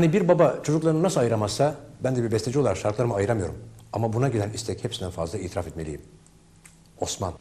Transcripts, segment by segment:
Hani bir baba çocuklarını nasıl ayıramazsa ben de bir besteci olarak şarkılarımı ayıramıyorum. Ama buna gelen istek hepsinden fazla itiraf etmeliyim. Osman.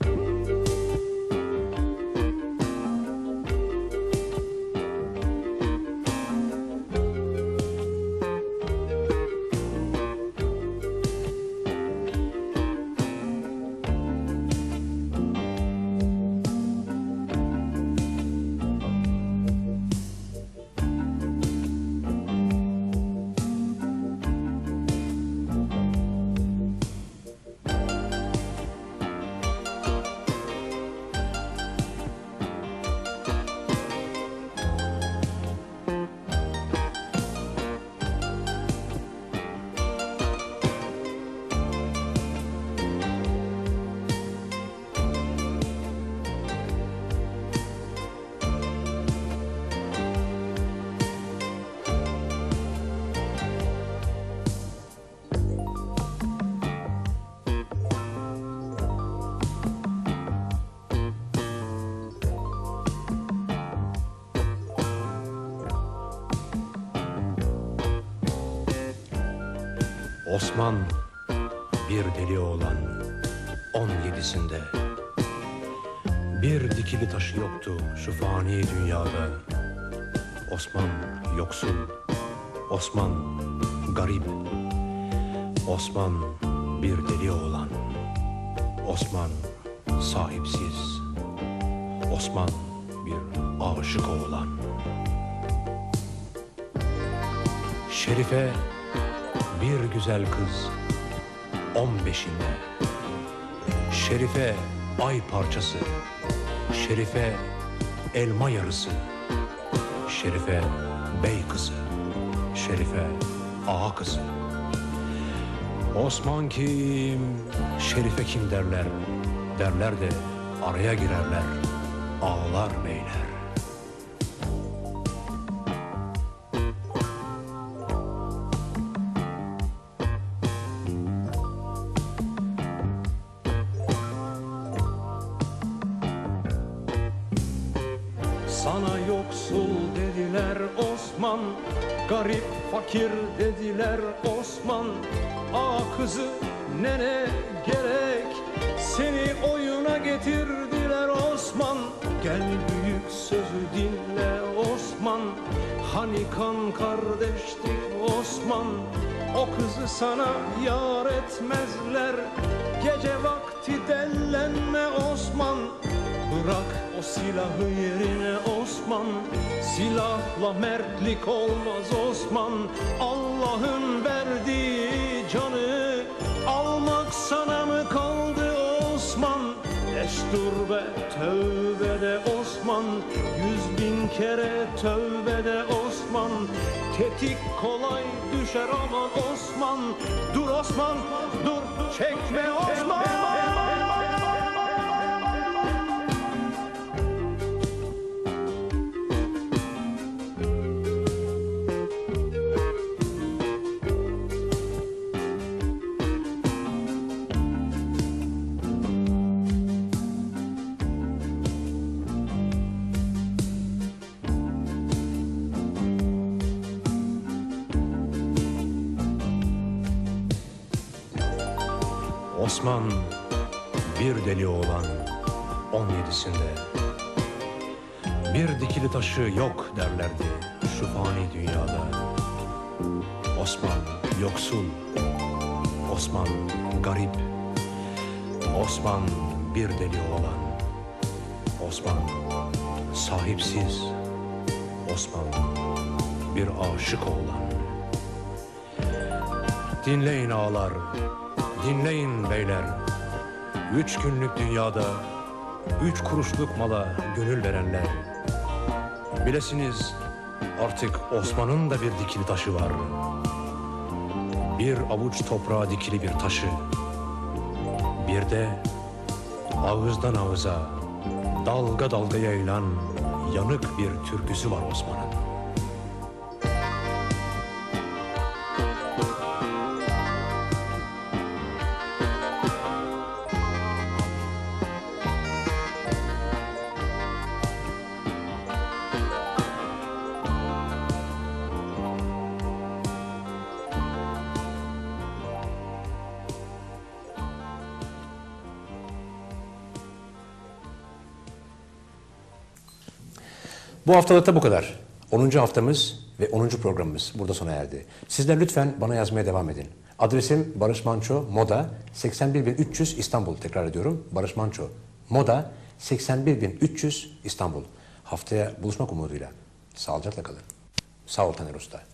Osman bir deli oğlan on yedisinde. Bir dikili taşı yoktu şu fani dünyada. Osman yoksul Osman garip. Osman bir deli oğlan Osman sahipsiz. Osman bir aşık oğlan. Şerife bir güzel kız on beşinde Şerife ay parçası. Şerife elma yarısı. Şerife bey kızı. Şerife ağa kızı. Osman kim Şerife kim derler. Derler de araya girerler. Ağlar beyler Sana yoksul dediler Osman Garip fakir dediler Osman. Ağa kızı nene gerek Seni oyuna getirdiler Osman. Gel büyük sözü dinle Osman Hani kan kardeştik Osman. O kızı sana yar etmezler Gece vakti dellenme Osman. Bırak o silahı yerine Osman Silahla mertlik olmaz Osman. Allah'ın verdiği canı Almak sana mı kaldı Osman? Destur ve tövbe de Osman Yüz bin kere tövbe de Osman. Tetik kolay düşer aman Osman Dur Osman dur çekme Osman Osman bir deli oğlan on yedisinde. Bir dikili taşı yok derlerdi şu fani dünyada. Osman yoksul Osman garip Osman bir deli oğlan. Osman sahipsiz Osman bir aşık oğlan. Dinleyin ağalar, dinleyin beyler. Üç günlük dünyada, üç kuruşluk mala gönül verenler. Bilesiniz artık Osman'ın da bir dikili taşı var. Bir avuç toprağa dikili bir taşı. Bir de ağızdan ağıza, dalga dalga yayılan yanık bir türküsü var Osman'ın. Bu haftalıkta bu kadar. 10. haftamız ve 10. programımız burada sona erdi. Sizler lütfen bana yazmaya devam edin. Adresim Barış Manço Moda 81300 İstanbul. Tekrar ediyorum. Barış Manço Moda 81300 İstanbul. Haftaya buluşmak umuduyla. Sağlıcakla kalın. Sağ ol Taner Usta.